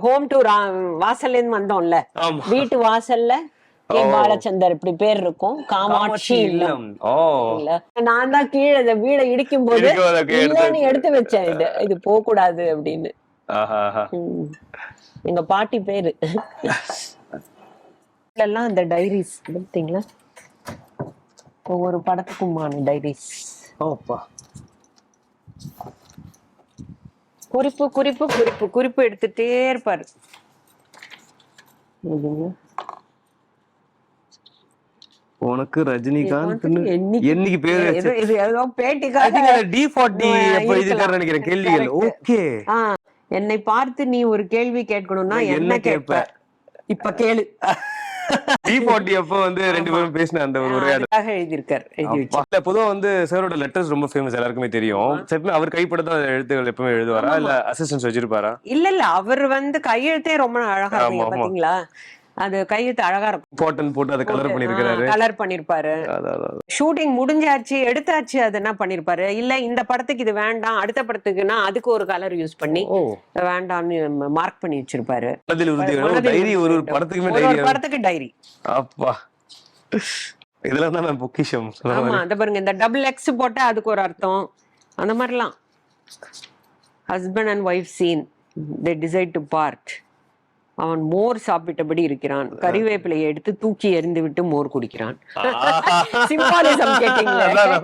Home to வாசல்ல இருந்து வந்தோம்ல. வீட்டு வாசல்ல. பாலச்சந்தர் இப்படி பேர் இருக்கும். காமாட்சி இல்லம். நான் தான் கீழே இந்த வீடை இடிக்கும் போது எடுத்து வச்சேன் இது. இது போக கூடாது அப்படின்னு. எங்க பாட்டி பேரு. எல்லாம் இந்த டைரிஸ். பார்த்தீங்களா ஒவ்வொரு படத்துக்குமான டைரிஸ். ஓப்பா. குறிப்பு குறிப்பு குறிப்பு குறிப்பு எடுத்துட்டே இருப்பாரு. உனக்கு ரஜினிகாந்த் என்னைக்கு- பேர் இது ஏதோ பேட்டிக்காக டி ஃபார்ட்டி நினைக்கிறேன். கேள்விகள். ஓகே. என்னை பார்த்து நீ ஒரு கேள்வி கேட்கணும்னா என்ன கேட்ப? இப்ப கேளு. டி ஃபார்ட்டி அப்போ வந்து ரெண்டு பேரும் பேசின அந்த ஒரு உரையாடல். எழுதியிருக்காரு பொதுவா வந்து சாரோட லெட்டர்ஸ் ரொம்ப ஃபேமஸ் எல்லாருக்குமே தெரியும். எப்பவுமே அவர் கைப்பட தான் எழுத்துகள் எப்பவுமே எழுதுவாரா? இல்ல அசிஸ்டன்ஸ் வச்சிருப்பாரா? இல்ல இல்ல அவர் வந்து கையெழுத்தே ரொம்ப அழகா. பாத்தீங்களா? அது கையெழுத்து அழகா இருக்கும். இம்பார்ட்டன் போட்டு அதை கலர் பண்ணிருக்காரு கலர் பண்ணிருப்பாரு ஷூட்டிங் முடிஞ்சாச்சு எடுத்தாச்சு அது என்ன பண்ணிருப்பாரு இல்ல இந்த படத்துக்கு இது வேண்டாம் அடுத்த படத்துக்குன்னா அதுக்கு ஒரு கலர் யூஸ் பண்ணி வேண்டாம்னு மார்க் பண்ணி வச்சிருப்பாரு. டைரி ஒரு ஒரு. படத்துக்குமே டைரி படத்துக்கு டைரி. அப்பா. இதெல்லாம் தான் பொக்கிஷம். ஆமா அந்த பாருங்க இந்த டபுள் எக்ஸ் போட்டா அதுக்கு ஒரு அர்த்தம். அந்த மாதிரிலாம். Husband and wife scene they decide to part அவன் மோர் சாப்பிட்டபடி இருக்கிறான். கறிவேப்பிலையை எடுத்து தூக்கி எறிந்து விட்டு மோர் குடிக்கிறான். சிம்பாலிசம் கேட்டீங்களே.